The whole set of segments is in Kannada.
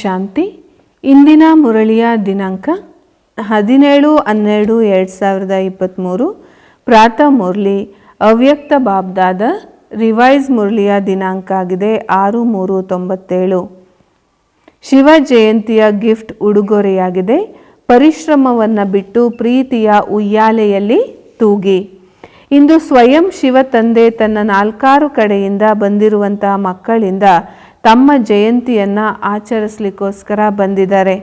ಶಾಂತಿ. ಇಂದಿನ ಮುರಳಿಯ ದಿನಾಂಕ ಹದಿನೇಳು ಹನ್ನೆರಡು ಎರಡು ಸಾವಿರದ ಇಪ್ಪತ್ತ್ಮೂರು ಪ್ರಾತಃ ಮುರಳಿ, ಅವ್ಯಕ್ತ ಬಾಬ್ದಾದ ರಿವೈಸ್ ಮುರಳಿಯ ದಿನಾಂಕ ಆಗಿದೆ ಆರು ಮೂರು ತೊಂಬತ್ತೇಳು. ಶಿವ ಜಯಂತಿಯ ಗಿಫ್ಟ್ ಉಡುಗೊರೆಯಾಗಿದೆ. ಪರಿಶ್ರಮವನ್ನು ಬಿಟ್ಟು ಪ್ರೀತಿಯ ಉಯ್ಯಾಲೆಯಲ್ಲಿ ತೂಗಿ. ಇಂದು ಸ್ವಯಂ ಶಿವ ತಂದೆ ತನ್ನ ನಾಲ್ಕಾರು ಕಡೆಯಿಂದ ಬಂದಿರುವಂತಹ ಮಕ್ಕಳಿಂದ ತಮ್ಮ ಜಯಂತಿಯನ್ನು ಆಚರಿಸ್ಲಿಕ್ಕೋಸ್ಕರ ಬಂದಿದ್ದಾರೆ.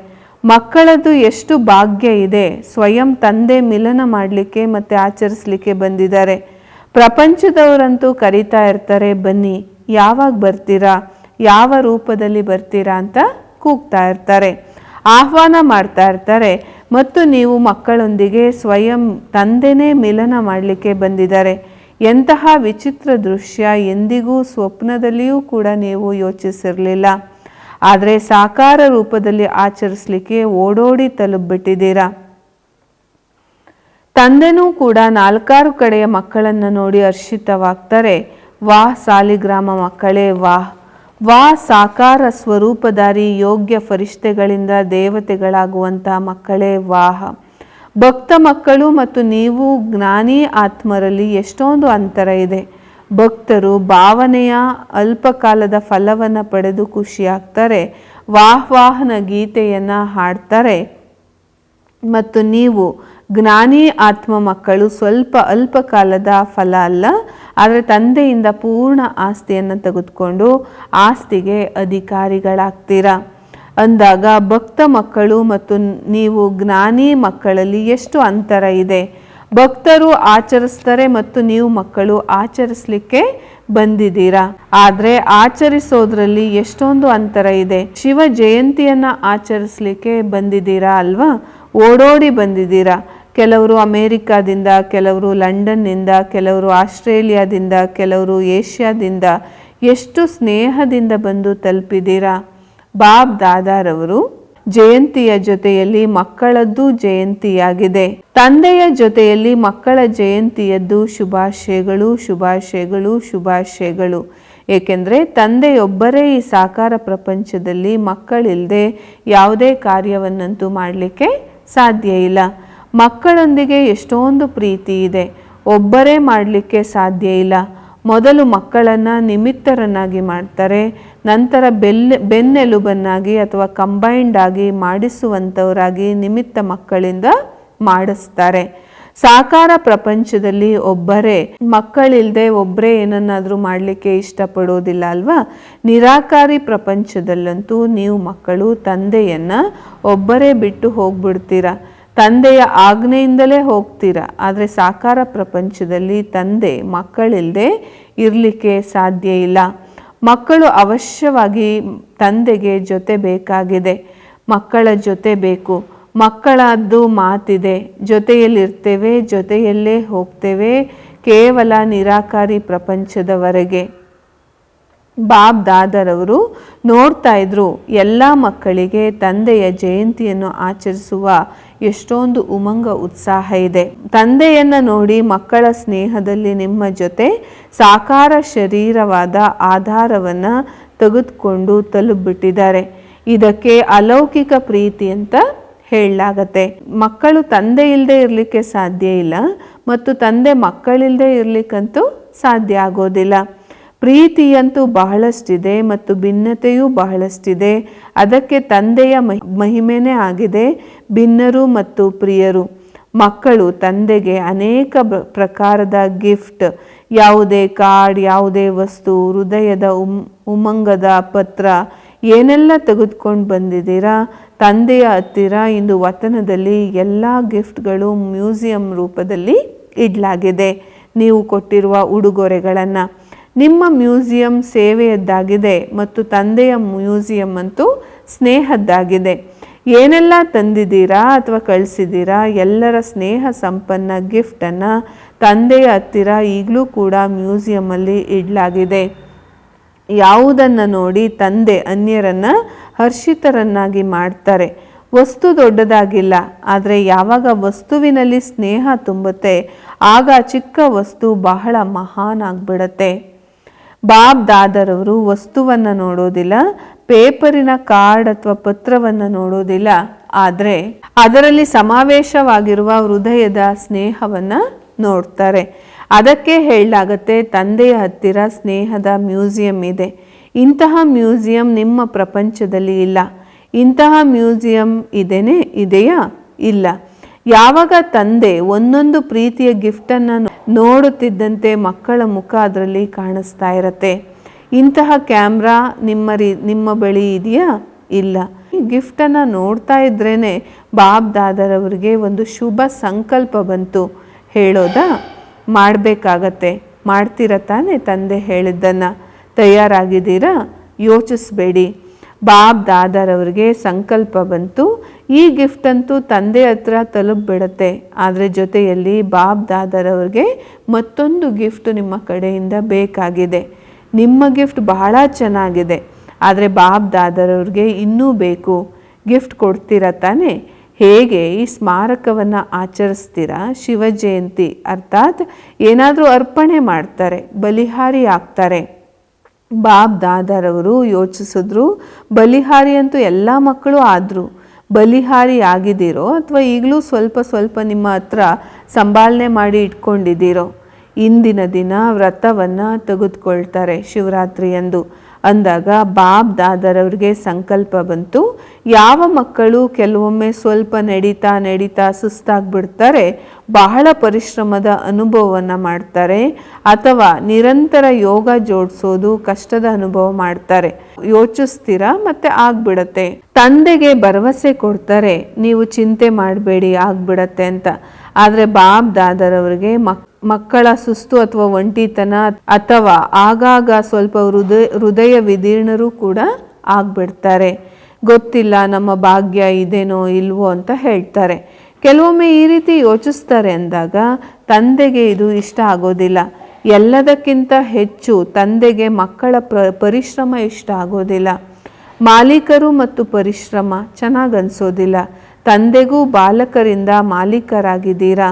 ಮಕ್ಕಳದ್ದು ಎಷ್ಟು ಭಾಗ್ಯ ಇದೆ. ಸ್ವಯಂ ತಂದೆ ಮಿಲನ ಮಾಡಲಿಕ್ಕೆ ಮತ್ತು ಆಚರಿಸ್ಲಿಕ್ಕೆ ಬಂದಿದ್ದಾರೆ. ಪ್ರಪಂಚದವರಂತೂ ಕರೀತಾ ಇರ್ತಾರೆ, ಬನ್ನಿ, ಯಾವಾಗ ಬರ್ತೀರಾ, ಯಾವ ರೂಪದಲ್ಲಿ ಬರ್ತೀರಾ ಅಂತ ಕೂಗ್ತಾ ಇರ್ತಾರೆ. ಆಹ್ವಾನ ಮಾಡ್ತಾ ಇರ್ತಾರೆ. ಮತ್ತು ನೀವು ಮಕ್ಕಳೊಂದಿಗೆ ಸ್ವಯಂ ತಂದೆನೇ ಮಿಲನ ಮಾಡಲಿಕ್ಕೆ ಬಂದಿದ್ದಾರೆ. ಎಂತಹ ವಿಚಿತ್ರ ದೃಶ್ಯ ಎಂದಿಗೂ ಸ್ವಪ್ನದಲ್ಲಿಯೂ ಕೂಡ ನೀವು ಯೋಚಿಸಿರಲಿಲ್ಲ. ಆದರೆ ಸಾಕಾರ ರೂಪದಲ್ಲಿ ಆಚರಿಸಲಿಕ್ಕೆ ಓಡೋಡಿ ತಲುಪಿಬಿಟ್ಟಿದ್ದೀರಾ? ತಂದೆನೂ ಕೂಡ ನಾಲ್ಕಾರು ಕಡೆಯ ಮಕ್ಕಳನ್ನು ನೋಡಿ ಹರ್ಷಿತವಾಗ್ತಾರೆ. ವಾಹ್ ಸಾಲಿಗ್ರಾಮ ಮಕ್ಕಳೇ ವಾಹ್ ವಾ, ಸಾಕಾರ ಸ್ವರೂಪಧಾರಿ ಯೋಗ್ಯ ಫರಿಷ್ಠೆಗಳಿಂದ ದೇವತೆಗಳಾಗುವಂತಹ ಮಕ್ಕಳೇ ವಾಹ ಭಕ್ತ ಮಕ್ಕಳು ಮತ್ತು ನೀವು ಜ್ಞಾನಿ ಆತ್ಮರಲ್ಲಿ ಎಷ್ಟೊಂದು ಅಂತರ ಇದೆ. ಭಕ್ತರು ಭಾವನೆಯ ಅಲ್ಪಕಾಲದ ಫಲವನ್ನು ಪಡೆದು ಖುಷಿಯಾಗ್ತಾರೆ. ವಾಹ್ವಾಹನ ಗೀತೆಯನ್ನು ಹಾಡ್ತಾರೆ. ಮತ್ತು ನೀವು ಜ್ಞಾನಿ ಆತ್ಮ ಮಕ್ಕಳು ಸ್ವಲ್ಪ ಅಲ್ಪಕಾಲದ ಫಲ ಅಲ್ಲ, ಆದರೆ ತಂದೆಯಿಂದ ಪೂರ್ಣ ಆಸ್ತಿಯನ್ನು ತೆಗೆದುಕೊಂಡು ಆಸ್ತಿಗೆ ಅಧಿಕಾರಿಗಳಾಗ್ತೀರಾ? ಅಂದಾಗ ಭಕ್ತ ಮಕ್ಕಳು ಮತ್ತು ನೀವು ಜ್ಞಾನಿ ಮಕ್ಕಳಲ್ಲಿ ಎಷ್ಟು ಅಂತರ ಇದೆ? ಭಕ್ತರು ಆಚರಿಸ್ತಾರೆ ಮತ್ತು ನೀವು ಮಕ್ಕಳು ಆಚರಿಸ್ಲಿಕ್ಕೆ ಬಂದಿದ್ದೀರಾ? ಆದರೆ ಆಚರಿಸೋದ್ರಲ್ಲಿ ಎಷ್ಟೊಂದು ಅಂತರ ಇದೆ. ಶಿವ ಜಯಂತಿಯನ್ನು ಆಚರಿಸ್ಲಿಕ್ಕೆ ಬಂದಿದ್ದೀರಾ ಅಲ್ವಾ? ಓಡೋಡಿ ಬಂದಿದ್ದೀರಾ? ಕೆಲವರು ಅಮೇರಿಕಾದಿಂದ, ಕೆಲವರು ಲಂಡನ್ನಿಂದ, ಕೆಲವರು ಆಸ್ಟ್ರೇಲಿಯಾದಿಂದ, ಕೆಲವರು ಏಷ್ಯಾದಿಂದ ಎಷ್ಟು ಸ್ನೇಹದಿಂದ ಬಂದು ತಲುಪಿದ್ದೀರಾ? ಬಾಬ್ ದಾದಾರವರು ಜಯಂತಿಯ ಜೊತೆಯಲ್ಲಿ ಮಕ್ಕಳದ್ದು ಜಯಂತಿಯಾಗಿದೆ. ತಂದೆಯ ಜೊತೆಯಲ್ಲಿ ಮಕ್ಕಳ ಜಯಂತಿಯದ್ದು ಶುಭಾಶಯಗಳು ಶುಭಾಶಯಗಳು ಶುಭಾಶಯಗಳು. ಏಕೆಂದರೆ ತಂದೆಯೊಬ್ಬರೇ ಈ ಸಾಕಾರ ಪ್ರಪಂಚದಲ್ಲಿ ಮಕ್ಕಳಿಲ್ಲದೆ ಯಾವುದೇ ಕಾರ್ಯವನ್ನಂತೂ ಮಾಡಲಿಕ್ಕೆ ಸಾಧ್ಯ ಇಲ್ಲ. ಮಕ್ಕಳೊಂದಿಗೆ ಎಷ್ಟೊಂದು ಪ್ರೀತಿ ಇದೆ. ಒಬ್ಬರೇ ಮಾಡಲಿಕ್ಕೆ ಸಾಧ್ಯ ಇಲ್ಲ. ಮೊದಲು ಮಕ್ಕಳನ್ನು ನಿಮಿತ್ತರನ್ನಾಗಿ ಮಾಡ್ತಾರೆ, ನಂತರ ಬೆಲ್ಲ, ಬೆನ್ನೆಲುಬನ್ನಾಗಿ ಅಥವಾ ಕಂಬೈಂಡ್ ಆಗಿ ಮಾಡಿಸುವಂಥವರಾಗಿ ನಿಮಿತ್ತ ಮಕ್ಕಳಿಂದ ಮಾಡಿಸ್ತಾರೆ. ಸಾಕಾರ ಪ್ರಪಂಚದಲ್ಲಿ ಒಬ್ಬರೇ ಮಕ್ಕಳಿಲ್ಲದೆ ಒಬ್ಬರೇ ಏನನ್ನಾದರೂ ಮಾಡಲಿಕ್ಕೆ ಇಷ್ಟಪಡೋದಿಲ್ಲ ಅಲ್ವಾ? ನಿರಾಕಾರಿ ಪ್ರಪಂಚದಲ್ಲಂತೂ ನೀವು ಮಕ್ಕಳು, ತಂದೆಯನ್ನು ಒಬ್ಬರೇ ಬಿಟ್ಟು ಹೋಗ್ಬಿಡ್ತೀರಾ? ತಂದೆಯ ಆಜ್ಞೆಯಿಂದಲೇ ಹೋಗ್ತೀರ? ಆದರೆ ಸಾಕಾರ ಪ್ರಪಂಚದಲ್ಲಿ ತಂದೆ ಮಕ್ಕಳಿಲ್ಲದೆ ಇರಲಿಕ್ಕೆ ಸಾಧ್ಯ ಇಲ್ಲ. ಮಕ್ಕಳು ಅವಶ್ಯವಾಗಿ ತಂದೆಗೆ ಜೊತೆ ಬೇಕಾಗಿದೆ. ಮಕ್ಕಳ ಜೊತೆ ಬೇಕು. ಮಕ್ಕಳದ್ದು ಮಾತಿದೆ. ಜೊತೆಯಲ್ಲಿರ್ತೇವೆ, ಜೊತೆಯಲ್ಲೇ ಹೋಗ್ತೇವೆ, ಕೇವಲ ನಿರಾಕಾರಿ ಪ್ರಪಂಚದವರೆಗೆ. ಬಾಬ್ ದಾದರವರು ನೋಡ್ತಾ ಇದ್ರು, ಎಲ್ಲ ಮಕ್ಕಳಿಗೆ ತಂದೆಯ ಜಯಂತಿಯನ್ನು ಆಚರಿಸುವ ಎಷ್ಟೊಂದು ಉಮಂಗ ಉತ್ಸಾಹ ಇದೆ. ತಂದೆಯನ್ನ ನೋಡಿ ಮಕ್ಕಳ ಸ್ನೇಹದಲ್ಲಿ ನಿಮ್ಮ ಜೊತೆ ಸಾಕಾರ ಶರೀರವಾದ ಆಧಾರವನ್ನು ತೆಗೆದುಕೊಂಡು ತಲುಪಿಬಿಟ್ಟಿದ್ದಾರೆ. ಇದಕ್ಕೆ ಅಲೌಕಿಕ ಪ್ರೀತಿ ಅಂತ ಹೇಳಲಾಗತ್ತೆ. ಮಕ್ಕಳು ತಂದೆ ಇಲ್ಲದೆ ಇರಲಿಕ್ಕೆ ಸಾಧ್ಯ ಇಲ್ಲ, ಮತ್ತು ತಂದೆ ಮಕ್ಕಳಿಲ್ಲದೆ ಇರಲಿಕ್ಕಂತೂ ಸಾಧ್ಯ ಆಗೋದಿಲ್ಲ. ಪ್ರೀತಿಯಂತೂ ಬಹಳಷ್ಟಿದೆ ಮತ್ತು ಭಿನ್ನತೆಯೂ ಬಹಳಷ್ಟಿದೆ. ಅದಕ್ಕೆ ತಂದೆಯ ಮಹಿಮೆನೇ ಆಗಿದೆ, ಭಿನ್ನರು ಮತ್ತು ಪ್ರಿಯರು. ಮಕ್ಕಳು ತಂದೆಗೆ ಅನೇಕ ಪ್ರಕಾರದ ಗಿಫ್ಟ್. ಯಾವುದೇ ಕಾರ್ಡ್, ಯಾವುದೇ ವಸ್ತು, ಹೃದಯದ ಉಮ್, ಉಮಂಗದ ಪತ್ರ, ಏನೆಲ್ಲ ತೆಗೆದುಕೊಂಡು ಬಂದಿದ್ದೀರಾ? ತಂದೆಯ ಹತ್ತಿರ ಇಂದು ವತನದಲ್ಲಿ ಎಲ್ಲ ಗಿಫ್ಟ್ಗಳು ಮ್ಯೂಸಿಯಂ ರೂಪದಲ್ಲಿ ಇಡಲಾಗಿದೆ. ನೀವು ಕೊಟ್ಟಿರುವ ಉಡುಗೊರೆಗಳನ್ನು. ನಿಮ್ಮ ಮ್ಯೂಸಿಯಂ ಸೇವೆಯದ್ದಾಗಿದೆ ಮತ್ತು ತಂದೆಯ ಮ್ಯೂಸಿಯಂ ಅಂತೂ ಸ್ನೇಹದ್ದಾಗಿದೆ. ಏನೆಲ್ಲ ತಂದಿದ್ದೀರಾ ಅಥವಾ ಕಳಿಸಿದ್ದೀರಾ? ಎಲ್ಲರ ಸ್ನೇಹ ಸಂಪನ್ನ ಗಿಫ್ಟನ್ನು ತಂದೆಯ ಹತ್ತಿರ ಈಗಲೂ ಕೂಡ ಮ್ಯೂಸಿಯಮಲ್ಲಿ ಇಡಲಾಗಿದೆ. ಯಾವುದನ್ನು ನೋಡಿ ತಂದೆ ಅನ್ಯರನ್ನು ಹರ್ಷಿತರನ್ನಾಗಿ ಮಾಡ್ತಾರೆ. ವಸ್ತು ದೊಡ್ಡದಾಗಿಲ್ಲ, ಆದರೆ ಯಾವಾಗ ವಸ್ತುವಿನಲ್ಲಿ ಸ್ನೇಹ ತುಂಬುತ್ತೆ, ಆಗ ಚಿಕ್ಕ ವಸ್ತು ಬಹಳ ಮಹಾನ್ ಆಗ್ಬಿಡತ್ತೆ ಬಾಬ್ ದಾದರವರು ವಸ್ತುವನ್ನು ನೋಡೋದಿಲ್ಲ, ಪೇಪರಿನ ಕಾರ್ಡ್ ಅಥವಾ ಪತ್ರವನ್ನು ನೋಡೋದಿಲ್ಲ. ಆದರೆ ಅದರಲ್ಲಿ ಸಮಾವೇಶವಾಗಿರುವ ಹೃದಯದ ಸ್ನೇಹವನ್ನು ನೋಡ್ತಾರೆ. ಅದಕ್ಕೆ ಹೇಳಲಾಗತ್ತೆ, ತಂದೆಯ ಹತ್ತಿರ ಸ್ನೇಹದ ಮ್ಯೂಸಿಯಂ ಇದೆ. ಇಂತಹ ಮ್ಯೂಸಿಯಂ ನಿಮ್ಮ ಪ್ರಪಂಚದಲ್ಲಿ ಇಲ್ಲ. ಇಂತಹ ಮ್ಯೂಸಿಯಂ ಇದೇನೆ, ಇದೆಯಾ? ಇಲ್ಲ. ಯಾವಾಗ ತಂದೆ ಒಂದೊಂದು ಪ್ರೀತಿಯ ಗಿಫ್ಟನ್ನು ನೋಡುತ್ತಿದ್ದಂತೆ ಮಕ್ಕಳ ಮುಖ ಅದರಲ್ಲಿ ಕಾಣಿಸ್ತಾ ಇರತ್ತೆ. ಇಂತಹ ಕ್ಯಾಮ್ರಾ ನಿಮ್ಮ ರೀ, ನಿಮ್ಮ ಬಳಿ ಇದೆಯಾ? ಇಲ್ಲ. ಈ ಗಿಫ್ಟನ್ನು ನೋಡ್ತಾ ಇದ್ರೇ ಬಾಬ್ ದಾದರವರಿಗೆ ಒಂದು ಶುಭ ಸಂಕಲ್ಪ ಬಂತು. ಹೇಳೋದಾ? ಮಾಡಬೇಕಾಗತ್ತೆ. ಮಾಡ್ತೀರ ತಾನೇ ತಂದೆ ಹೇಳಿದ್ದನ್ನು? ತಯಾರಾಗಿದ್ದೀರಾ? ಯೋಚಿಸ್ಬೇಡಿ. ಬಾಬ್ ದಾದರವ್ರಿಗೆ ಸಂಕಲ್ಪ ಬಂತು. ಈ ಗಿಫ್ಟ್ ಅಂತೂ ತಂದೆ ಹತ್ರ ತಲುಪಿಬಿಡತ್ತೆ. ಆದರೆ ಜೊತೆಯಲ್ಲಿ ಬಾಬ್ ದಾದರವ್ರಿಗೆ ಮತ್ತೊಂದು ಗಿಫ್ಟ್ ನಿಮ್ಮ ಕಡೆಯಿಂದ ಬೇಕಾಗಿದೆ. ನಿಮ್ಮ ಗಿಫ್ಟ್ ಬಹಳ ಚೆನ್ನಾಗಿದೆ. ಆದರೆ ಬಾಬ್ ದಾದರವ್ರಿಗೆ ಇನ್ನೂ ಬೇಕು. ಗಿಫ್ಟ್ ಕೊಡ್ತೀರಾ ತಾನೇ? ಹೇಗೆ ಈ ಸ್ಮಾರಕವನ್ನು ಆಚರಿಸ್ತೀರಾ? ಶಿವ ಜಯಂತಿ ಅರ್ಥಾತ್ ಏನಾದರೂ ಅರ್ಪಣೆ ಮಾಡ್ತಾರೆ, ಬಲಿಹಾರಿ ಆಗ್ತಾರೆ. ಬಾಬ್ ದಾದಾರವರು ಯೋಚಿಸಿದ್ರು, ಬಲಿಹಾರಿ ಅಂತೂ ಎಲ್ಲ ಮಕ್ಕಳು ಆದರು ಬಲಿಹಾರಿ ಆಗಿದ್ದೀರೋ ಅಥವಾ ಈಗಲೂ ಸ್ವಲ್ಪ ಸ್ವಲ್ಪ ನಿಮ್ಮ ಹತ್ರ ಸಂಭಾಲನೆ ಮಾಡಿ ಇಟ್ಕೊಂಡಿದ್ದೀರೋ, ಇಂದಿನ ದಿನ ವ್ರತವನ್ನು ತೆಗೆದುಕೊಳ್ತಾರೆ ಶಿವರಾತ್ರಿಯಂದು ಅಂದಾಗ ಬಾಬ್ ದಾದರವ್ರಿಗೆ ಸಂಕಲ್ಪ ಬಂತು. ಯಾವ ಮಕ್ಕಳು ಕೆಲವೊಮ್ಮೆ ಸ್ವಲ್ಪ ನಡೀತಾ ನಡೀತಾ ಸುಸ್ತಾಗ್ಬಿಡ್ತಾರೆ ಬಹಳ ಪರಿಶ್ರಮದ ಅನುಭವವನ್ನು ಮಾಡ್ತಾರೆ ಅಥವಾ ನಿರಂತರ ಯೋಗ ಜೋಡಿಸೋದು ಕಷ್ಟದ ಅನುಭವ ಮಾಡ್ತಾರೆ. ಯೋಚಿಸ್ತೀರ ಮತ್ತೆ ಆಗ್ಬಿಡತ್ತೆ. ತಂದೆಗೆ ಭರವಸೆ ಕೊಡ್ತಾರೆ, ನೀವು ಚಿಂತೆ ಮಾಡಬೇಡಿ, ಆಗ್ಬಿಡತ್ತೆ ಅಂತ. ಆದರೆ ಬಾಬ್ ದಾದರವ್ರಿಗೆ ಮಕ್, ಮಕ್ಕಳ ಸುಸ್ತು ಅಥವಾ ಒಂಟಿತನ ಅಥವಾ ಆಗಾಗ ಸ್ವಲ್ಪ ಹೃದಯ ಹೃದಯ ವಿದೀರ್ಣರು ಕೂಡ ಆಗ್ಬಿಡ್ತಾರೆ. ಗೊತ್ತಿಲ್ಲ ನಮ್ಮ ಭಾಗ್ಯ ಇದೇನೋ ಇಲ್ವೋ ಅಂತ ಹೇಳ್ತಾರೆ. ಕೆಲವೊಮ್ಮೆ ಈ ರೀತಿ ಯೋಚಿಸ್ತಾರೆ ಅಂದಾಗ ತಂದೆಗೆ ಇದು ಇಷ್ಟ ಆಗೋದಿಲ್ಲ. ಎಲ್ಲದಕ್ಕಿಂತ ಹೆಚ್ಚು ತಂದೆಗೆ ಮಕ್ಕಳ ಪ್ರ, ಪರಿಶ್ರಮ ಇಷ್ಟ ಆಗೋದಿಲ್ಲ. ಮಾಲೀಕರು ಮತ್ತು ಪರಿಶ್ರಮ ಚೆನ್ನಾಗಿ ಅನಿಸೋದಿಲ್ಲ. ತಂದೆಗೂ ಬಾಲಕರಿಂದ ಮಾಲೀಕರಾಗಿದ್ದೀರಾ?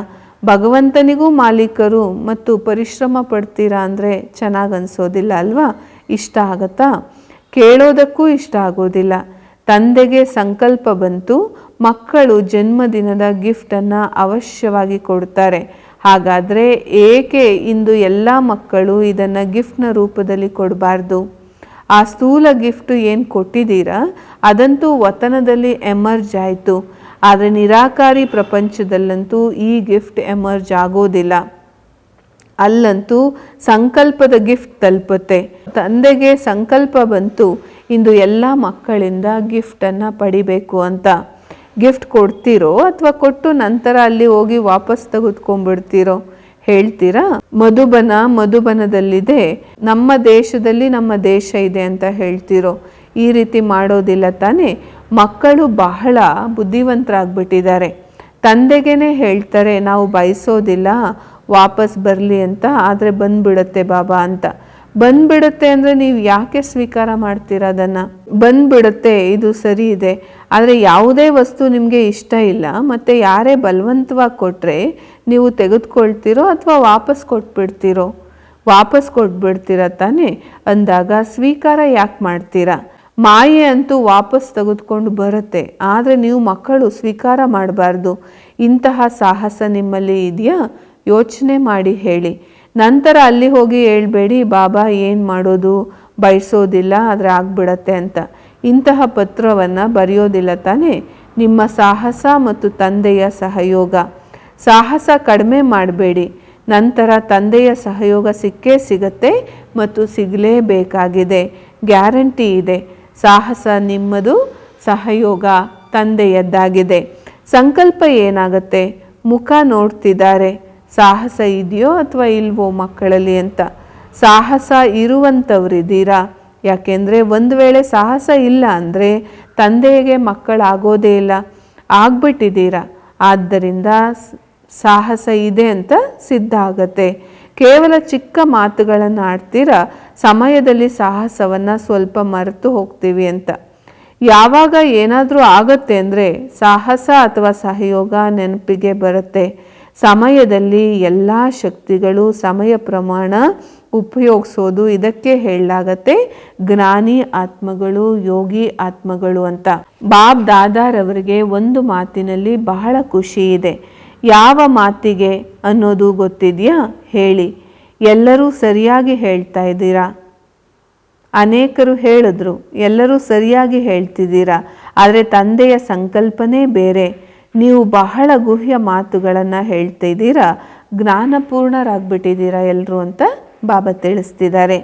ಭಗವಂತನಿಗೂ ಮಾಲೀಕರು ಮತ್ತು ಪರಿಶ್ರಮ ಪಡ್ತೀರಾ ಅಂದರೆ ಚೆನ್ನಾಗಿ ಅನಿಸೋದಿಲ್ಲ ಅಲ್ವಾ? ಇಷ್ಟ ಆಗತ್ತಾ? ಕೇಳೋದಕ್ಕೂ ಇಷ್ಟ ಆಗೋದಿಲ್ಲ. ತಂದೆಗೆ ಸಂಕಲ್ಪ ಬಂತು, ಮಕ್ಕಳು ಜನ್ಮದಿನದ ಗಿಫ್ಟನ್ನು ಅವಶ್ಯವಾಗಿ ಕೊಡ್ತಾರೆ ಹಾಗಾದರೆ ಏಕೆ ಇಂದು ಎಲ್ಲ ಮಕ್ಕಳು ಇದನ್ನು ಗಿಫ್ಟ್ನ ರೂಪದಲ್ಲಿ ಕೊಡಬಾರ್ದು? ಆ ಸ್ಥೂಲ ಗಿಫ್ಟ್ ಏನು ಕೊಟ್ಟಿದ್ದೀರಾ? ಅದಂತೂ ವತನದಲ್ಲಿ ಎಮರ್ಜ್ ಆಯಿತು. ಆದರೆ ನಿರಾಕಾರಿ ಪ್ರಪಂಚದಲ್ಲಂತೂ ಈ ಗಿಫ್ಟ್ ಎಮರ್ಜ್ ಆಗೋದಿಲ್ಲ. ಅಲ್ಲಂತೂ ಸಂಕಲ್ಪದ ಗಿಫ್ಟ್ ತಲುಪುತ್ತೆ. ತಂದೆಗೆ ಸಂಕಲ್ಪ ಬಂತು ಇಂದು ಎಲ್ಲ ಮಕ್ಕಳಿಂದ ಗಿಫ್ಟನ್ನು ಪಡಿಬೇಕು ಅಂತ. ಗಿಫ್ಟ್ ಕೊಡ್ತೀರೋ ಅಥವಾ ಕೊಟ್ಟು ನಂತರ ಅಲ್ಲಿ ಹೋಗಿ ವಾಪಸ್ ತೆಗೆದುಕೊಂಡ್ಬಿಡ್ತೀರೋ? ಹೇಳ್ತೀರಾ? ಮಧುಬನ ಮಧುಬನದಲ್ಲಿದೆ. ನಮ್ಮ ದೇಶದಲ್ಲಿ ನಮ್ಮ ದೇಶ ಇದೆ ಅಂತ ಹೇಳ್ತಿರೋ? ಈ ರೀತಿ ಮಾಡೋದಿಲ್ಲ ತಾನೇ. ಮಕ್ಕಳು ಬಹಳ ಬುದ್ಧಿವಂತರಾಗ್ಬಿಟ್ಟಿದ್ದಾರೆ. ತಂದೆಗೇನೆ ಹೇಳ್ತಾರೆ, ನಾವು ಬಯಸೋದಿಲ್ಲ, ವಾಪಸ್ ಬರಲಿ ಅಂತ, ಆದರೆ ಬಂದ್ಬಿಡತ್ತೆ ಬಾಬಾ ಅಂತ. ಬಂದ್ಬಿಡುತ್ತೆ ಅಂದರೆ ನೀವು ಯಾಕೆ ಸ್ವೀಕಾರ ಮಾಡ್ತೀರ ಅದನ್ನು? ಬಂದ್ಬಿಡುತ್ತೆ, ಇದು ಸರಿ ಇದೆ. ಆದರೆ ಯಾವುದೇ ವಸ್ತು ನಿಮಗೆ ಇಷ್ಟ ಇಲ್ಲ, ಮತ್ತು ಯಾರೇ ಬಲವಂತವಾಗಿ ಕೊಟ್ಟರೆ ನೀವು ತೆಗೆದುಕೊಳ್ತೀರೋ ಅಥವಾ ವಾಪಸ್ ಕೊಟ್ಬಿಡ್ತೀರೋ? ವಾಪಸ್ ಕೊಟ್ಬಿಡ್ತೀರ ತಾನೇ? ಅಂದಾಗ ಸ್ವೀಕಾರ ಯಾಕೆ ಮಾಡ್ತೀರಾ? ಮಾಯೆ ಅಂತೂ ವಾಪಸ್ ತೆಗೆದುಕೊಂಡು ಬರುತ್ತೆ, ಆದರೆ ನೀವು ಮಕ್ಕಳು ಸ್ವೀಕಾರ ಮಾಡಬಾರ್ದು. ಇಂತಹ ಸಾಹಸ ನಿಮ್ಮಲ್ಲಿ ಇದೆಯಾ? ಯೋಚನೆ ಮಾಡಿ ಹೇಳಿ. ನಂತರ ಅಲ್ಲಿ ಹೋಗಿ ಹೇಳ್ಬೇಡಿ, ಬಾಬಾ, ಏನು ಮಾಡೋದು? ಬಯಸೋದಿಲ್ಲ, ಆದರೆ ಆಗ್ಬಿಡತ್ತೆ ಅಂತ. ಇಂತಹ ಪತ್ರವನ್ನು ಬರೆಯೋದಿಲ್ಲ ತಾನೇ? ನಿಮ್ಮ ಸಾಹಸ ಮತ್ತು ತಂದೆಯ ಸಹಯೋಗ. ಸಾಹಸ ಕಡಿಮೆ ಮಾಡಬೇಡಿ. ನಂತರ ತಂದೆಯ ಸಹಯೋಗ ಸಿಕ್ಕೇ ಸಿಗತ್ತೆ ಮತ್ತು ಸಿಗಲೇಬೇಕಾಗಿದೆ. ಗ್ಯಾರಂಟಿ ಇದೆ. ಸಾಹಸ ನಿಮ್ಮದು, ಸಹಯೋಗ ತಂದೆಯದ್ದಾಗಿದೆ. ಸಂಕಲ್ಪ ಏನಾಗುತ್ತೆ? ಮುಖ ನೋಡ್ತಿದ್ದಾರೆ. ಸಾಹಸ ಇದೆಯೋ ಅಥವಾ ಇಲ್ವೋ ಮಕ್ಕಳಲ್ಲಿ ಅಂತ? ಸಾಹಸ ಇರುವಂಥವ್ರಿದ್ದೀರಾ? ಯಾಕೆಂದರೆ ಒಂದು ವೇಳೆ ಸಾಹಸ ಇಲ್ಲ ಅಂದರೆ ತಂದೆಗೆ ಮಕ್ಕಳಾಗೋದೇ ಇಲ್ಲ, ಆಗ್ಬಿಟ್ಟಿದ್ದೀರಾ? ಆದ್ದರಿಂದ ಸಾಹಸ ಇದೆ ಅಂತ ಸಿದ್ಧ ಆಗತ್ತೆ. ಕೇವಲ ಚಿಕ್ಕ ಮಾತುಗಳನ್ನು ಆಡ್ತೀರಾ? ಸಮಯದಲ್ಲಿ ಸಾಹಸವನ್ನು ಸ್ವಲ್ಪ ಮರೆತು ಹೋಗ್ತೀವಿ ಅಂತ. ಯಾವಾಗ ಏನಾದರೂ ಆಗತ್ತೆ ಅಂದರೆ ಸಾಹಸ ಅಥವಾ ಸಹಯೋಗ ನೆನಪಿಗೆ ಬರುತ್ತೆ. ಸಮಯದಲ್ಲಿ ಎಲ್ಲ ಶಕ್ತಿಗಳು ಸಮಯ ಪ್ರಮಾಣ ಉಪಯೋಗಿಸೋದು ಇದಕ್ಕೆ ಹೇಳಲಾಗತ್ತೆ. ಜ್ಞಾನಿ ಆತ್ಮಗಳು, ಯೋಗಿ ಆತ್ಮಗಳು ಅಂತ. ಬಾಬ್ ದಾದಾರವರಿಗೆ ಒಂದು ಮಾತಿನಲ್ಲಿ ಬಹಳ ಖುಷಿ ಇದೆ. ಯಾವ ಮಾತಿಗೆ ಅನ್ನೋದು ಗೊತ್ತಿದೆಯಾ? ಹೇಳಿ. ಎಲ್ಲರೂ ಸರಿಯಾಗಿ ಹೇಳ್ತಾ ಇದ್ದೀರಾ? ಅನೇಕರು ಹೇಳಿದ್ರು. ಎಲ್ಲರೂ ಸರಿಯಾಗಿ ಹೇಳ್ತಿದ್ದೀರಾ? ಆದರೆ ತಂದೆಯ ಸಂಕಲ್ಪನೇ ಬೇರೆ. ನೀವು ಬಹಳ ಗುಹ್ಯ ಮಾತುಗಳನ್ನು ಹೇಳ್ತಾ ಇದ್ದೀರಾ ಜ್ಞಾನಪೂರ್ಣರಾಗ್ಬಿಟ್ಟಿದ್ದೀರಾ ಎಲ್ಲರೂ ಅಂತ ಬಾಬಾ ತಿಳಿಸ್ತಿದ್ದಾರೆ.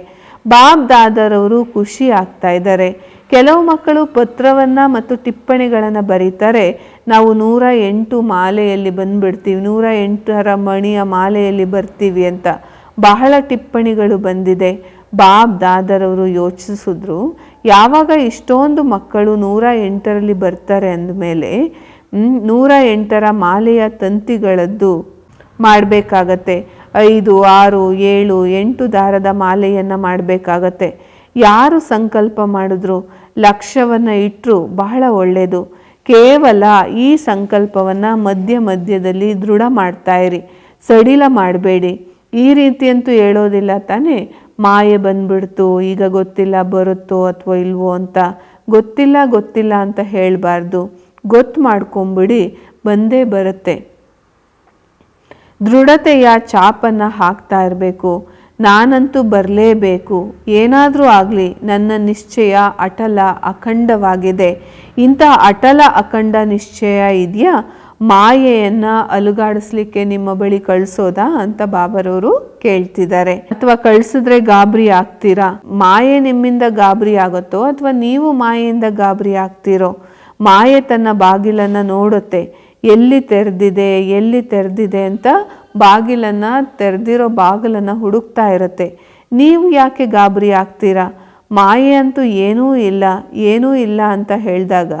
ಬಾಬ್ ದಾದರವರು ಖುಷಿ ಆಗ್ತಾ ಇದ್ದಾರೆ. ಕೆಲವು ಮಕ್ಕಳು ಪತ್ರವನ್ನು ಮತ್ತು ಟಿಪ್ಪಣಿಗಳನ್ನು ಬರೀತಾರೆ. ನಾವು ನೂರ ಎಂಟು ಮಾಲೆಯಲ್ಲಿ ಬಂದುಬಿಡ್ತೀವಿ, ನೂರ ಎಂಟರ ಮಣಿಯ ಮಾಲೆಯಲ್ಲಿ ಬರ್ತೀವಿ ಅಂತ ಬಹಳ ಟಿಪ್ಪಣಿಗಳು ಬಂದಿದೆ. ಬಾಬ್ ದಾದರವರು ಯೋಚಿಸಿದ್ರು, ಯಾವಾಗ ಇಷ್ಟೊಂದು ಮಕ್ಕಳು ನೂರ ಎಂಟರಲ್ಲಿ ಬರ್ತಾರೆ ಅಂದಮೇಲೆ ನೂರ ಎಂಟರ ಮಾಲೆಯ ತಂತಿಗಳದ್ದು ಮಾಡಬೇಕಾಗತ್ತೆ. ಐದು, ಆರು, ಏಳು, ಎಂಟು ದಾರದ ಮಾಲೆಯನ್ನು ಮಾಡಬೇಕಾಗತ್ತೆ. ಯಾರು ಸಂಕಲ್ಪ ಮಾಡಿದ್ರು ಲಕ್ಷ್ಯವನ್ನು ಇಟ್ಟರು ಬಹಳ ಒಳ್ಳೆಯದು ಕೇವಲ ಈ ಸಂಕಲ್ಪವನ್ನು ಮಧ್ಯ ಮಧ್ಯದಲ್ಲಿ ದೃಢ ಮಾಡ್ತಾ ಇರಿ. ಸಡಿಲ ಮಾಡಬೇಡಿ. ಈ ರೀತಿಯಂತೂ ಹೇಳೋದಿಲ್ಲ ತಾನೇ? ಮಾಯೆ ಬಂದ್ಬಿಡ್ತು, ಈಗ ಗೊತ್ತಿಲ್ಲ ಬರುತ್ತೋ ಅಥವಾ ಇಲ್ವೋ ಅಂತ. ಗೊತ್ತಿಲ್ಲ ಗೊತ್ತಿಲ್ಲ ಅಂತ ಹೇಳಬಾರ್ದು. ಗೊತ್ತು ಮಾಡ್ಕೊಂಬಿಡಿ, ಬಂದೇ ಬರುತ್ತೆ. ದೃಢತೆಯ ಚಾಪನ್ನು ಹಾಕ್ತಾ ಇರಬೇಕು. ನಾನಂತೂ ಬರಲೇಬೇಕು. ಏನಾದರೂ ಆಗಲಿ, ನನ್ನ ನಿಶ್ಚಯ ಅಟಲ ಅಖಂಡವಾಗಿದೆ. ಇಂಥ ಅಟಲ ಅಖಂಡ ನಿಶ್ಚಯ ಇದೆಯಾ? ಮಾಯೆಯನ್ನು ಅಲುಗಾಡಿಸ್ಲಿಕ್ಕೆ ನಿಮ್ಮ ಬಳಿ ಕಳಿಸೋದಾ ಅಂತ ಬಾಬರವರು ಕೇಳ್ತಿದ್ದಾರೆ. ಅಥವಾ ಕಳಿಸಿದ್ರೆ ಗಾಬರಿ ಆಗ್ತೀರಾ? ಮಾಯೆ ನಿಮ್ಮಿಂದ ಗಾಬರಿ ಆಗುತ್ತೋ ಅಥವಾ ನೀವು ಮಾಯೆಯಿಂದ ಗಾಬರಿ ಆಗ್ತೀರೋ? ಮಾಯೆ ತನ್ನ ಬಾಗಿಲನ್ನು ನೋಡುತ್ತೆ. ಎಲ್ಲಿ ತೆರೆದಿದೆ ಎಲ್ಲಿ ತೆರೆದಿದೆ ಅಂತ ಬಾಗಿಲನ್ನು, ತೆರೆದಿರೋ ಬಾಗಿಲನ್ನು ಹುಡುಕ್ತಾ ಇರುತ್ತೆ. ನೀವು ಯಾಕೆ ಗಾಬರಿ ಆಗ್ತೀರಾ? ಮಾಯೆ ಅಂತೂ ಏನೂ ಇಲ್ಲ ಏನೂ ಇಲ್ಲ ಅಂತ ಹೇಳಿದಾಗ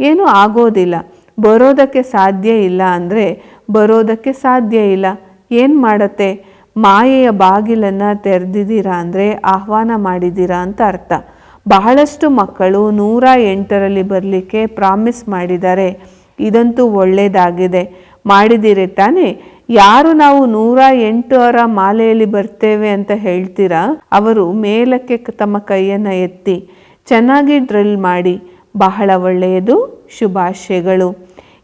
ಏನೂ ಆಗೋದಿಲ್ಲ. ಬರೋದಕ್ಕೆ ಸಾಧ್ಯ ಇಲ್ಲ ಅಂದರೆ ಬರೋದಕ್ಕೆ ಸಾಧ್ಯ ಇಲ್ಲ. ಏನು ಮಾಡತ್ತೆ? ಮಾಯೆಯ ಬಾಗಿಲನ್ನು ತೆರೆದಿದ್ದೀರಾ ಅಂದರೆ ಆಹ್ವಾನ ಮಾಡಿದ್ದೀರಾ ಅಂತ ಅರ್ಥ. ಬಹಳಷ್ಟು ಮಕ್ಕಳು ನೂರ ಎಂಟರಲ್ಲಿ ಬರಲಿಕ್ಕೆ ಪ್ರಾಮಿಸ್ ಮಾಡಿದ್ದಾರೆ. ಇದಂತೂ ಒಳ್ಳೆಯದಾಗಿದೆ ಮಾಡಿದ್ದೀರಿ ತಾನೇ? ಯಾರು ನಾವು ನೂರ ಎಂಟರ ಮಾಲೆಯಲ್ಲಿ ಬರ್ತೇವೆ ಅಂತ ಹೇಳ್ತೀರಾ? ಅವರು ಮೇಲಕ್ಕೆ ತಮ್ಮ ಕೈಯನ್ನು ಎತ್ತಿ, ಚೆನ್ನಾಗಿ ಡ್ರಿಲ್ ಮಾಡಿ, ಬಹಳ ಒಳ್ಳೆಯದು. ಶುಭಾಶಯಗಳು.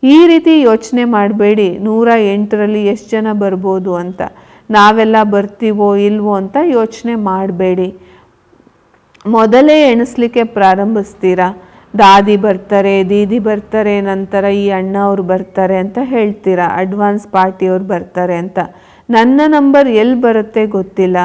ಈ ರೀತಿ ಯೋಚನೆ ಮಾಡಬೇಡಿ. ನೂರ ಎಂಟರಲ್ಲಿ ಎಷ್ಟು ಜನ ಬರ್ಬೋದು ಅಂತ. ನಾವೆಲ್ಲ ಬರ್ತೀವೋ ಇಲ್ವೋ ಅಂತ ಯೋಚನೆ ಮಾಡಬೇಡಿ. ಮೊದಲೇ ಎಣಿಸ್ಲಿಕ್ಕೆ ಪ್ರಾರಂಭಿಸ್ತೀರಾ? ದಾದಿ ಬರ್ತಾರೆ, ದೀದಿ ಬರ್ತಾರೆ, ನಂತರ ಈ ಅಣ್ಣ ಅವ್ರು ಬರ್ತಾರೆ ಅಂತ ಹೇಳ್ತೀರಾ? ಅಡ್ವಾನ್ಸ್ ಪಾರ್ಟಿಯವ್ರು ಬರ್ತಾರೆ ಅಂತ. ನನ್ನ ನಂಬರ್ ಎಲ್ಲಿ ಬರುತ್ತೆ ಗೊತ್ತಿಲ್ಲ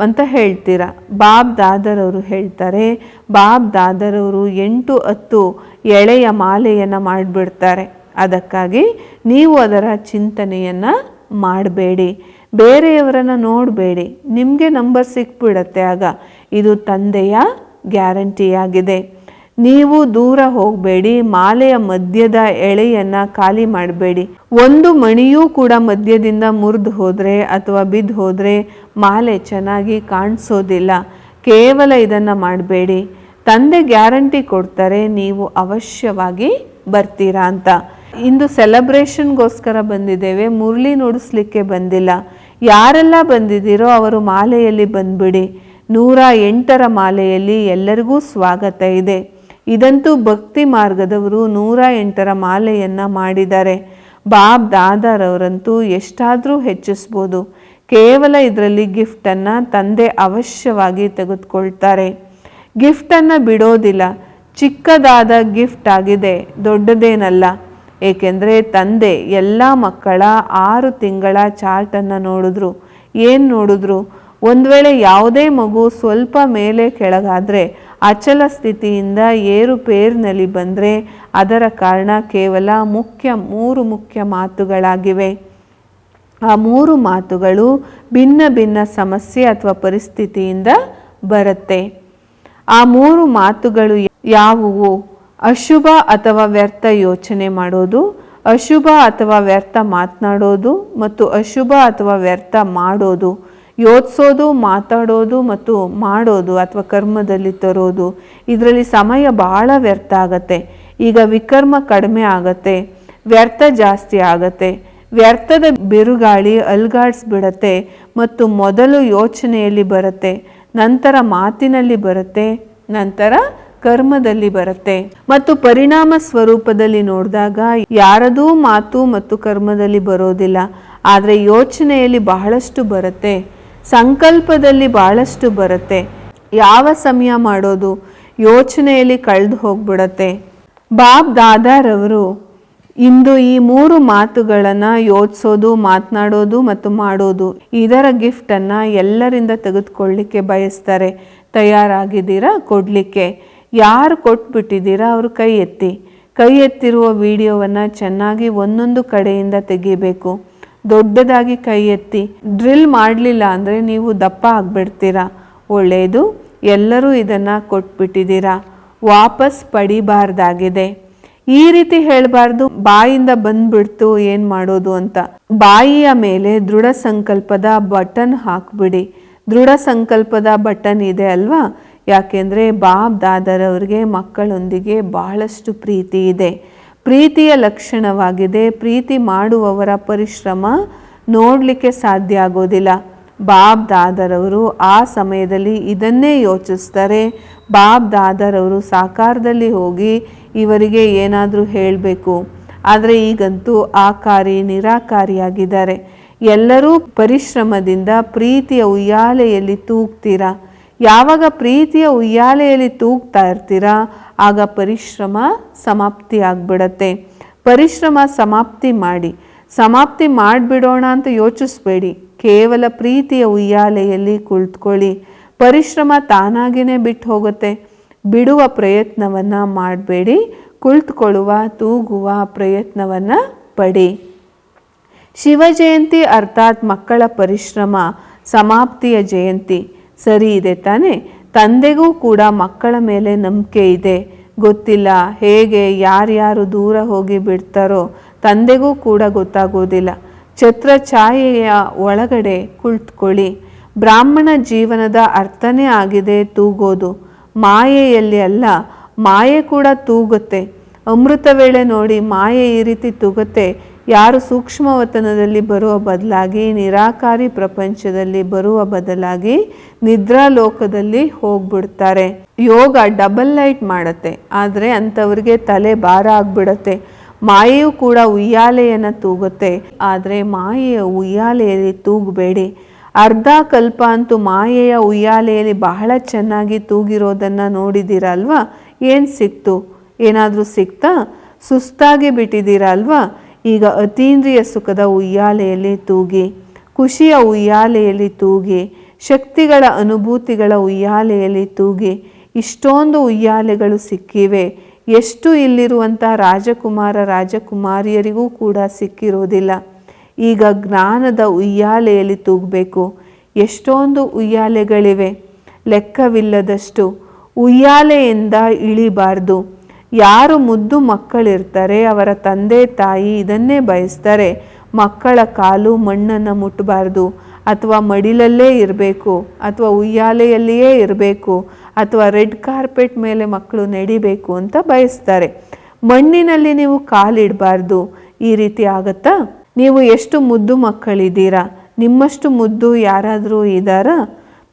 ಅಂತ ಹೇಳ್ತೀರಾ? ಬಾಬ್ ದಾದರ್ ಅವರು ಹೇಳ್ತಾರೆ, ಬಾಬ್ ದಾದರವರು ಎಂಟು ಹತ್ತು ಎಳೆಯ ಮಾಲೆಯನ್ನು ಮಾಡಿಬಿಡ್ತಾರೆ. ಅದಕ್ಕಾಗಿ ನೀವು ಅದರ ಚಿಂತನೆಯನ್ನು ಮಾಡಬೇಡಿ. ಬೇರೆಯವರನ್ನು ನೋಡಬೇಡಿ. ನಿಮಗೆ ನಂಬರ್ ಸಿಕ್ಬಿಡತ್ತೆ ಆಗ. ಇದು ತಂದೆಯ ಗ್ಯಾರಂಟಿಯಾಗಿದೆ ನೀವು ದೂರ ಹೋಗಬೇಡಿ. ಮಾಲೆಯ ಮಧ್ಯದ ಎಳೆಯನ್ನು ಖಾಲಿ ಮಾಡಬೇಡಿ. ಒಂದು ಮಣಿಯೂ ಕೂಡ ಮಧ್ಯದಿಂದ ಮುರಿದು ಹೋದರೆ ಅಥವಾ ಬಿದ್ದು ಹೋದರೆ ಮಾಲೆ ಚೆನ್ನಾಗಿ ಕಾಣಿಸೋದಿಲ್ಲ. ಕೇವಲ ಇದನ್ನು ಮಾಡಬೇಡಿ. ತಂದೆ ಗ್ಯಾರಂಟಿ ಕೊಡ್ತಾರೆ, ನೀವು ಅವಶ್ಯವಾಗಿ ಬರ್ತೀರಾ ಅಂತ. ಇಂದು ಸೆಲೆಬ್ರೇಷನ್ಗೋಸ್ಕರ ಬಂದಿದ್ದೇವೆ. ಮುರಳಿ ನುಡಿಸ್ಲಿಕ್ಕೆ ಬಂದಿಲ್ಲ. ಯಾರೆಲ್ಲ ಬಂದಿದ್ದೀರೋ ಅವರು ಮಾಲೆಯಲ್ಲಿ ಬಂದ್ಬಿಡಿ. ನೂರ ಎಂಟರ ಮಾಲೆಯಲ್ಲಿ ಎಲ್ಲರಿಗೂ ಸ್ವಾಗತ ಇದೆ. ಇದಂತೂ ಭಕ್ತಿ ಮಾರ್ಗದವರು ನೂರ ಎಂಟರ ಮಾಲೆಯನ್ನು ಮಾಡಿದ್ದಾರೆ. ಬಾಬ್ ದಾದಾರವರಂತೂ ಎಷ್ಟಾದರೂ ಹೆಚ್ಚಿಸ್ಬೋದು. ಕೇವಲ ಇದರಲ್ಲಿ ಗಿಫ್ಟನ್ನು ತಂದೆ ಅವಶ್ಯವಾಗಿ ತೆಗೆದುಕೊಳ್ತಾರೆ. ಗಿಫ್ಟನ್ನು ಬಿಡೋದಿಲ್ಲ. ಚಿಕ್ಕದಾದ ಗಿಫ್ಟ್ ಆಗಿದೆ, ದೊಡ್ಡದೇನಲ್ಲ. ಏಕೆಂದರೆ ತಂದೆ ಎಲ್ಲ ಮಕ್ಕಳ ಆರು ತಿಂಗಳ ಚಾರ್ಟನ್ನು ನೋಡಿದ್ರು. ಏನು ನೋಡಿದ್ರು? ಒಂದು ವೇಳೆ ಯಾವುದೇ ಮಗು ಸ್ವಲ್ಪ ಮೇಲೆ ಕೆಳಗಾದರೆ ಅಚಲ ಸ್ಥಿತಿಯಿಂದ ಏರುಪೇರಿನಲ್ಲಿ ಬಂದರೆ ಅದರ ಕಾರಣ ಕೇವಲ ಮುಖ್ಯ ಮೂರು ಮುಖ್ಯ ಮಾತುಗಳಾಗಿವೆ. ಆ ಮೂರು ಮಾತುಗಳು ಭಿನ್ನ ಭಿನ್ನ ಸಮಸ್ಯೆ ಅಥವಾ ಪರಿಸ್ಥಿತಿಯಿಂದ ಬರುತ್ತೆ. ಆ ಮೂರು ಮಾತುಗಳು ಯಾವುವು? ಅಶುಭ ಅಥವಾ ವ್ಯರ್ಥ ಯೋಚನೆ ಮಾಡೋದು, ಅಶುಭ ಅಥವಾ ವ್ಯರ್ಥ ಮಾತನಾಡೋದು ಮತ್ತು ಅಶುಭ ಅಥವಾ ವ್ಯರ್ಥ ಮಾಡೋದು, ಯೋಚಿಸೋದು, ಮಾತಾಡೋದು ಮತ್ತು ಮಾಡೋದು ಅಥವಾ ಕರ್ಮದಲ್ಲಿ ತರೋದು, ಇದರಲ್ಲಿ ಸಮಯ ಬಹಳ ವ್ಯರ್ಥ ಆಗತ್ತೆ. ಈಗ ವಿಕರ್ಮ ಕಡಿಮೆ ಆಗತ್ತೆ, ವ್ಯರ್ಥ ಜಾಸ್ತಿ ಆಗತ್ತೆ. ವ್ಯರ್ಥದ ಬಿರುಗಾಳಿ ಅಲ್ಗಾಡಿಸ್ಬಿಡತ್ತೆ ಮತ್ತು ಮೊದಲು ಯೋಚನೆಯಲ್ಲಿ ಬರುತ್ತೆ, ನಂತರ ಮಾತಿನಲ್ಲಿ ಬರುತ್ತೆ, ನಂತರ ಕರ್ಮದಲ್ಲಿ ಬರುತ್ತೆ. ಮತ್ತು ಪರಿಣಾಮ ಸ್ವರೂಪದಲ್ಲಿ ನೋಡಿದಾಗ ಯಾರದೂ ಮಾತು ಮತ್ತು ಕರ್ಮದಲ್ಲಿ ಬರೋದಿಲ್ಲ. ಆದರೆ ಯೋಚನೆಯಲ್ಲಿ ಬಹಳಷ್ಟು ಬರುತ್ತೆ. ಸಂಕಲ್ಪದಲ್ಲಿ ಬಹಳಷ್ಟು ಬರುತ್ತೆ. ಯಾವ ಸಮಯ ಮಾಡೋದು? ಯೋಚನೆಯಲ್ಲಿ ಕಳೆದು ಹೋಗ್ಬಿಡತ್ತೆ. ಬಾಬ್ ದಾದಾರವರು ಇಂದು ಈ ಮೂರು ಮಾತುಗಳನ್ನು ಯೋಚಿಸೋದು, ಮಾತನಾಡೋದು ಮತ್ತು ಮಾಡೋದು ಇದರ ಗಿಫ್ಟನ್ನು ಎಲ್ಲರಿಂದ ತೆಗೆದುಕೊಳ್ಳಿಕ್ಕೆ ಬಯಸ್ತಾರೆ. ತಯಾರಾಗಿದ್ದೀರಾ? ಕೊಡಲಿಕ್ಕೆ. ಯಾರು ಕೊಟ್ಬಿಟ್ಟಿದ್ದೀರಾ? ಅವರು ಕೈ ಎತ್ತಿ. ಕೈ ಎತ್ತಿರುವ ವಿಡಿಯೋವನ್ನು ಚೆನ್ನಾಗಿ ಒಂದೊಂದು ಕಡೆಯಿಂದ ತೆಗಿಬೇಕು. ದೊಡ್ಡದಾಗಿ ಕೈ ಎತ್ತಿ. ಡ್ರಿಲ್ ಮಾಡಲಿಲ್ಲ ಅಂದರೆ ನೀವು ದಪ್ಪ ಆಗಿಬಿಡ್ತೀರಾ? ಒಳ್ಳೆಯದು ಎಲ್ಲರೂ ಇದನ್ನು ಕೊಟ್ಬಿಟ್ಟಿದ್ದೀರಾ? ವಾಪಸ್ ಪಡಿಬಾರ್ದಾಗಿದೆ. ಈ ರೀತಿ ಹೇಳಬಾರ್ದು. ಬಾಯಿಂದ ಬಂದ್ಬಿಡ್ತು ಏನು ಮಾಡೋದು ಅಂತ. ಬಾಯಿಯ ಮೇಲೆ ದೃಢ ಸಂಕಲ್ಪದ ಬಟನ್ ಹಾಕ್ಬಿಡಿ. ದೃಢ ಸಂಕಲ್ಪದ ಬಟನ್ ಇದೆ ಅಲ್ವಾ? ಯಾಕೆಂದರೆ ಬಾಬ್ ದಾದರವ್ರಿಗೆ ಮಕ್ಕಳೊಂದಿಗೆ ಬಹಳಷ್ಟು ಪ್ರೀತಿ ಇದೆ. ಪ್ರೀತಿಯ ಲಕ್ಷಣವಾಗಿದೆ. ಪ್ರೀತಿ ಮಾಡುವವರ ಪರಿಶ್ರಮ ನೋಡಲಿಕ್ಕೆ ಸಾಧ್ಯ ಆಗೋದಿಲ್ಲ. ಬಾಬ್ ದಾದರವರು ಆ ಸಮಯದಲ್ಲಿ ಇದನ್ನೇ ಯೋಚಿಸ್ತಾರೆ. ಬಾಬ್ ದಾದರವರು ಸಾಕಾರದಲ್ಲಿ ಹೋಗಿ ಇವರಿಗೆ ಏನಾದರೂ ಹೇಳಬೇಕು. ಆದರೆ ಈಗಂತೂ ಆಕಾರಿ, ನಿರಾಕಾರಿಯಾಗಿದ್ದಾರೆ. ಎಲ್ಲರೂ ಪರಿಶ್ರಮದಿಂದ ಪ್ರೀತಿಯ ಉಯ್ಯಾಲೆಯಲ್ಲಿ ತೂಗ್ತೀರಾ? ಯಾವಾಗ ಪ್ರೀತಿಯ ಉಯ್ಯಾಲೆಯಲ್ಲಿ ತೂಗ್ತಾ ಇರ್ತೀರಾ, ಆಗ ಪರಿಶ್ರಮ ಸಮಾಪ್ತಿ ಆಗ್ಬಿಡತ್ತೆ. ಪರಿಶ್ರಮ ಸಮಾಪ್ತಿ ಮಾಡಿ. ಸಮಾಪ್ತಿ ಮಾಡಿಬಿಡೋಣ ಅಂತ ಯೋಚಿಸ್ಬೇಡಿ. ಕೇವಲ ಪ್ರೀತಿಯ ಉಯ್ಯಾಲೆಯಲ್ಲಿ ಕುಳಿತುಕೊಳ್ಳಿ. ಪರಿಶ್ರಮ ತಾನಾಗಿಯೇ ಬಿಟ್ಟು ಹೋಗುತ್ತೆ. ಬಿಡುವ ಪ್ರಯತ್ನವನ್ನು ಮಾಡಬೇಡಿ. ಕುಳಿತುಕೊಳ್ಳುವ, ತೂಗುವ ಪ್ರಯತ್ನವನ್ನು ಪಡಿ. ಶಿವಜಯಂತಿ ಅರ್ಥಾತ್ ಮಕ್ಕಳ ಪರಿಶ್ರಮ, ಸಮಾಪ್ತಿಯ ಜಯಂತಿ. ಸರಿ ಇದೆ ತಾನೆ? ತಂದೆಗೂ ಕೂಡ ಮಕ್ಕಳ ಮೇಲೆ ನಂಬಿಕೆ ಇದೆ. ಗೊತ್ತಿಲ್ಲ, ಹೇಗೆ, ಯಾರ್ಯಾರು ದೂರ ಹೋಗಿ ಬಿಡ್ತಾರೋ ತಂದೆಗೂ ಕೂಡ ಗೊತ್ತಾಗೋದಿಲ್ಲ. ಛತ್ರ ಛಾಯೆಯ ಒಳಗಡೆ ಕುಳಿತುಕೊಳ್ಳಿ. ಬ್ರಾಹ್ಮಣ ಜೀವನದ ಅರ್ಥನೇ ಆಗಿದೆ ತೂಗೋದು. ಮಾಯೆಯಲ್ಲಿ ಅಲ್ಲ, ಮಾಯೆ ಕೂಡ ತೂಗುತ್ತೆ. ಅಮೃತ ವೇಳೆ ನೋಡಿ ಮಾಯೆ ಈ ರೀತಿ ತೂಗುತ್ತೆ. ಯಾರು ಸೂಕ್ಷ್ಮವತನದಲ್ಲಿ ಬರುವ ಬದಲಾಗಿ, ನಿರಾಕಾರಿ ಪ್ರಪಂಚದಲ್ಲಿ ಬರುವ ಬದಲಾಗಿ ನಿದ್ರಾ ಲೋಕದಲ್ಲಿ ಹೋಗ್ಬಿಡ್ತಾರೆ. ಯೋಗ ಡಬಲ್ ಲೈಟ್ ಮಾಡುತ್ತೆ, ಆದರೆ ಅಂಥವ್ರಿಗೆ ತಲೆ ಭಾರ ಆಗ್ಬಿಡತ್ತೆ. ಮಾಯೆಯು ಕೂಡ ಉಯ್ಯಾಲೆಯನ್ನು ತೂಗುತ್ತೆ, ಆದರೆ ಮಾಯೆಯ ಉಯ್ಯಾಲೆಯಲ್ಲಿ ತೂಗಬೇಡಿ. ಅರ್ಧ ಕಲ್ಪ ಅಂತೂ ಮಾಯೆಯ ಉಯ್ಯಾಲೆಯಲ್ಲಿ ಬಹಳ ಚೆನ್ನಾಗಿ ತೂಗಿರೋದನ್ನು ನೋಡಿದ್ದೀರಲ್ವಾ ಏನು ಸಿಕ್ತು? ಏನಾದರೂ ಸಿಕ್ತಾ? ಸುಸ್ತಾಗಿ ಬಿಟ್ಟಿದ್ದೀರಾ ಅಲ್ವಾ ಈಗ ಅತೀಂದ್ರಿಯ ಸುಖದ ಉಯ್ಯಾಲೆಯಲ್ಲಿ ತೂಗಿ, ಖುಷಿಯ ಉಯ್ಯಾಲೆಯಲ್ಲಿ ತೂಗಿ, ಶಕ್ತಿಗಳ ಅನುಭೂತಿಗಳ ಉಯ್ಯಾಲೆಯಲ್ಲಿ ತೂಗಿ ಇಷ್ಟೊಂದು ಉಯ್ಯಾಲೆಗಳು ಸಿಕ್ಕಿವೆ. ಎಷ್ಟು ಇಲ್ಲಿರುವಂಥ ರಾಜಕುಮಾರ, ರಾಜಕುಮಾರಿಯರಿಗೂ ಕೂಡ ಸಿಕ್ಕಿರೋದಿಲ್ಲ. ಈಗ ಜ್ಞಾನದ ಉಯ್ಯಾಲೆಯಲ್ಲಿ ತೂಗಬೇಕು. ಎಷ್ಟೊಂದು ಉಯ್ಯಾಲೆಗಳಿವೆ. ಲೆಕ್ಕವಿಲ್ಲದಷ್ಟು ಉಯ್ಯಾಲೆಯಿಂದ ಇಳಿಬಾರ್ದು. ಯಾರು ಮುದ್ದು ಮಕ್ಕಳಿರ್ತಾರೆ, ಅವರ ತಂದೆ, ತಾಯಿ ಇದನ್ನೇ ಬಯಸ್ತಾರೆ, ಮಕ್ಕಳ ಕಾಲು ಮಣ್ಣನ್ನು ಮುಟ್ಟಬಾರ್ದು ಅಥವಾ ಮಡಿಲಲ್ಲೇ ಇರಬೇಕು ಅಥವಾ ಉಯ್ಯಾಲೆಯಲ್ಲಿಯೇ ಇರಬೇಕು ಅಥವಾ ರೆಡ್ ಕಾರ್ಪೆಟ್ ಮೇಲೆ ಮಕ್ಕಳು ನಡಿಬೇಕು ಅಂತ ಬಯಸ್ತಾರೆ. ಮಣ್ಣಿನಲ್ಲಿ ನೀವು ಕಾಲಿಡಬಾರ್ದು. ಈ ರೀತಿ ಆಗತ್ತಾ? ನೀವು ಎಷ್ಟು ಮುದ್ದು ಮಕ್ಕಳಿದ್ದೀರಾ? ನಿಮ್ಮಷ್ಟು ಮುದ್ದು ಯಾರಾದರೂ ಇದ್ದಾರಾ?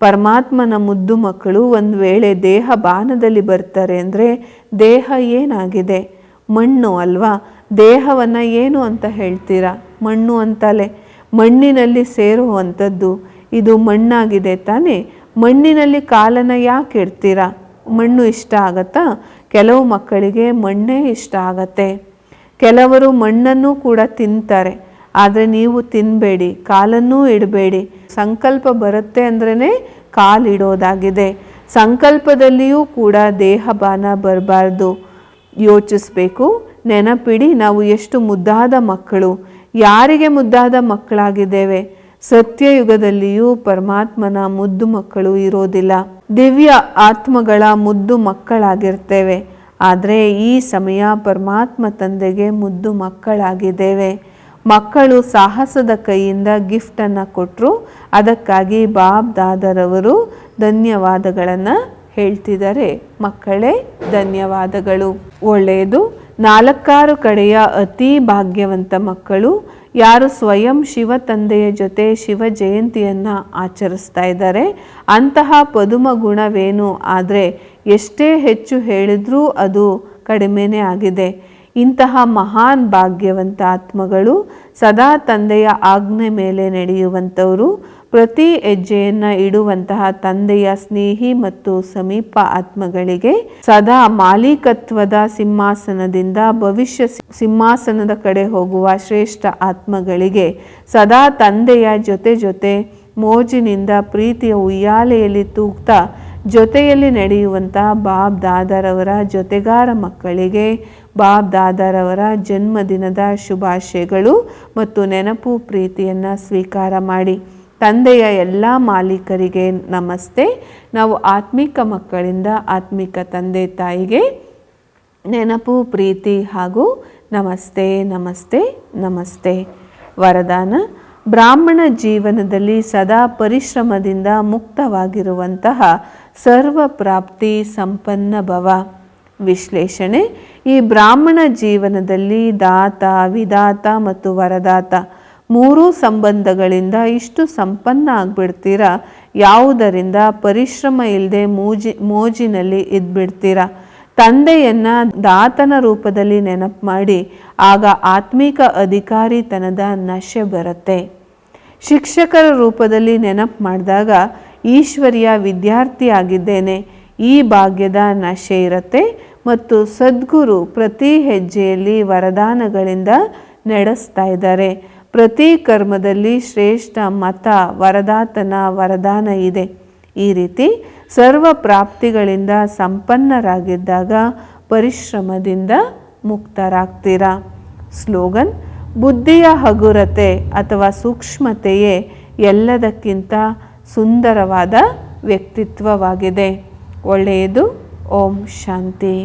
ಪರಮಾತ್ಮನ ಮುದ್ದು ಮಕ್ಕಳು ಒಂದು ವೇಳೆ ದೇಹ ಬಾನದಲ್ಲಿ ಬರ್ತಾರೆ ಅಂದರೆ ದೇಹ ಏನಾಗಿದೆ? ಮಣ್ಣು ಅಲ್ವಾ? ದೇಹವನ್ನು ಏನು ಅಂತ ಹೇಳ್ತೀರಾ? ಮಣ್ಣು ಅಂತಲೇ. ಮಣ್ಣಿನಲ್ಲಿ ಸೇರುವಂಥದ್ದು. ಇದು ಮಣ್ಣಾಗಿದೆ ತಾನೇ? ಮಣ್ಣಿನಲ್ಲಿ ಕಾಲನ್ನು ಯಾಕೆ ಇಡ್ತೀರಾ? ಮಣ್ಣು ಇಷ್ಟ ಆಗತ್ತಾ? ಕೆಲವು ಮಕ್ಕಳಿಗೆ ಮಣ್ಣೇ ಇಷ್ಟ ಆಗತ್ತೆ. ಕೆಲವರು ಮಣ್ಣನ್ನು ಕೂಡ ತಿಂತಾರೆ. ಆದರೆ ನೀವು ತಿನ್ನಬೇಡಿ ಕಾಲನ್ನೂ ಇಡಬೇಡಿ. ಸಂಕಲ್ಪ ಬರುತ್ತೆ ಅಂದ್ರೇ ಕಾಲಿಡೋದಾಗಿದೆ. ಸಂಕಲ್ಪದಲ್ಲಿಯೂ ಕೂಡ ದೇಹ ಬಾನ ಬರಬಾರ್ದು. ಯೋಚಿಸಬೇಕು. ನೆನಪಿಡಿ, ನಾವು ಎಷ್ಟು ಮುದ್ದಾದ ಮಕ್ಕಳು. ಯಾರಿಗೆ ಮುದ್ದಾದ ಮಕ್ಕಳಾಗಿದ್ದೇವೆ? ಸತ್ಯಯುಗದಲ್ಲಿಯೂ ಪರಮಾತ್ಮನ ಮುದ್ದು ಮಕ್ಕಳು ಇರೋದಿಲ್ಲ. ದಿವ್ಯ ಆತ್ಮಗಳ ಮುದ್ದು ಮಕ್ಕಳಾಗಿರ್ತೇವೆ. ಆದರೆ ಈ ಸಮಯ ಪರಮಾತ್ಮ ತಂದೆಗೆ ಮುದ್ದು ಮಕ್ಕಳಾಗಿದ್ದೇವೆ. ಮಕ್ಕಳು ಸಾಹಸದ ಕೈಯಿಂದ ಗಿಫ್ಟನ್ನು ಕೊಟ್ಟರು ಅದಕ್ಕಾಗಿ ಬಾಬ್ ದಾದರವರು ಧನ್ಯವಾದಗಳನ್ನು ಹೇಳ್ತಿದ್ದಾರೆ. ಮಕ್ಕಳೇ, ಧನ್ಯವಾದಗಳು. ಒಳ್ಳೆಯದು. ನಾಲ್ಕಾರು ಕಡೆಯ ಅತಿ ಭಾಗ್ಯವಂತ ಮಕ್ಕಳು. ಯಾರು ಸ್ವಯಂ ಶಿವ ತಂದೆಯ ಜೊತೆ ಶಿವ ಜಯಂತಿಯನ್ನು ಆಚರಿಸ್ತಾ ಇದ್ದಾರೆ. ಅಂತಹ ಪದುಮ ಗುಣವೇನು? ಆದರೆ ಎಷ್ಟೇ ಹೆಚ್ಚು ಹೇಳಿದ್ರೂ ಅದು ಕಡಿಮೆನೇ ಆಗಿದೆ. ಇಂತಹ ಮಹಾನ್ ಭಾಗ್ಯವಂತ ಆತ್ಮಗಳು ಸದಾ ತಂದೆಯ ಆಜ್ಞೆ ಮೇಲೆ ನಡೆಯುವಂಥವರು, ಪ್ರತಿ ಹೆಜ್ಜೆಯನ್ನು ಇಡುವಂತಹ ತಂದೆಯ ಸ್ನೇಹಿ ಮತ್ತು ಸಮೀಪ ಆತ್ಮಗಳಿಗೆ ಸದಾ ಮಾಲೀಕತ್ವದ ಸಿಂಹಾಸನದಿಂದ ಭವಿಷ್ಯ ಸಿಂಹಾಸನದ ಕಡೆ ಹೋಗುವ ಶ್ರೇಷ್ಠ ಆತ್ಮಗಳಿಗೆ ಸದಾ ತಂದೆಯ ಜೊತೆ ಜೊತೆ ಮೋಜಿನಿಂದ ಪ್ರೀತಿಯ ಉಯ್ಯಾಲೆಯಲ್ಲಿ ತೂಕ್ತ ಜೊತೆಯಲ್ಲಿ ನಡೆಯುವಂತಹ ಬಾಬ್ ದಾದರವರ ಜೊತೆಗಾರ ಮಕ್ಕಳಿಗೆ ಬಾಬ್ ದಾದಾರವರ ಜನ್ಮದಿನದ ಶುಭಾಶಯಗಳು ಮತ್ತು ನೆನಪು ಪ್ರೀತಿಯನ್ನು ಸ್ವೀಕಾರ ಮಾಡಿ. ತಂದೆಯ ಎಲ್ಲ ಮಾಲೀಕರಿಗೆ ನಮಸ್ತೆ. ನಾವು ಆತ್ಮಿಕ ಮಕ್ಕಳಿಂದ ಆತ್ಮಿಕ ತಂದೆ ತಾಯಿಗೆ ನೆನಪು, ಪ್ರೀತಿ ಹಾಗೂ ನಮಸ್ತೆ ನಮಸ್ತೆ ನಮಸ್ತೆ. ವರದಾನ. ಬ್ರಾಹ್ಮಣ ಜೀವನದಲ್ಲಿ ಸದಾ ಪರಿಶ್ರಮದಿಂದ ಮುಕ್ತವಾಗಿರುವಂತಹ ಸರ್ವಪ್ರಾಪ್ತಿ ಸಂಪನ್ನ ಭವ. ವಿಶ್ಲೇಷಣೆ. ಈ ಬ್ರಾಹ್ಮಣ ಜೀವನದಲ್ಲಿ ದಾತ, ವಿದಾತ ಮತ್ತು ವರದಾತ ಮೂರೂ ಸಂಬಂಧಗಳಿಂದ ಇಷ್ಟು ಸಂಪನ್ನ ಆಗ್ಬಿಡ್ತೀರಾ? ಯಾವುದರಿಂದ? ಪರಿಶ್ರಮ ಇಲ್ಲದೆ ಮೂಜಿ, ಮೋಜಿನಲ್ಲಿ ಇದ್ಬಿಡ್ತೀರಾ? ತಂದೆಯನ್ನ ದಾತನ ರೂಪದಲ್ಲಿ ನೆನಪು ಮಾಡಿ, ಆಗ ಆತ್ಮಿಕ ಅಧಿಕಾರಿತನದ ನಶೆ ಬರುತ್ತೆ. ಶಿಕ್ಷಕರ ರೂಪದಲ್ಲಿ ನೆನಪು ಮಾಡಿದಾಗ, ಈಶ್ವರಿಯ ವಿದ್ಯಾರ್ಥಿ ಆಗಿದ್ದೇನೆ ಈ ಭಾಗ್ಯದ ನಶೆ ಇರುತ್ತೆ ಮತ್ತು ಸದ್ಗುರು ಪ್ರತಿ ಹೆಜ್ಜೆಯಲ್ಲಿ ವರದಾನಗಳಿಂದ ನಡೆಸ್ತಾ ಇದ್ದಾರೆ. ಪ್ರತಿ ಕರ್ಮದಲ್ಲಿ ಶ್ರೇಷ್ಠ ಮತ, ವರದಾತನ ವರದಾನ ಇದೆ. ಈ ರೀತಿ ಸರ್ವ ಪ್ರಾಪ್ತಿಗಳಿಂದ ಸಂಪನ್ನರಾಗಿದ್ದಾಗ ಪರಿಶ್ರಮದಿಂದ ಮುಕ್ತರಾಗ್ತೀರಾ? ಸ್ಲೋಗನ್, ಬುದ್ಧಿಯ ಹಗುರತೆ ಅಥವಾ ಸೂಕ್ಷ್ಮತೆಯೇ ಎಲ್ಲದಕ್ಕಿಂತ ಸುಂದರವಾದ ವ್ಯಕ್ತಿತ್ವವಾಗಿದೆ. ಒಳ್ಳೆಯದು. ಓಂ ಶಾಂತಿ.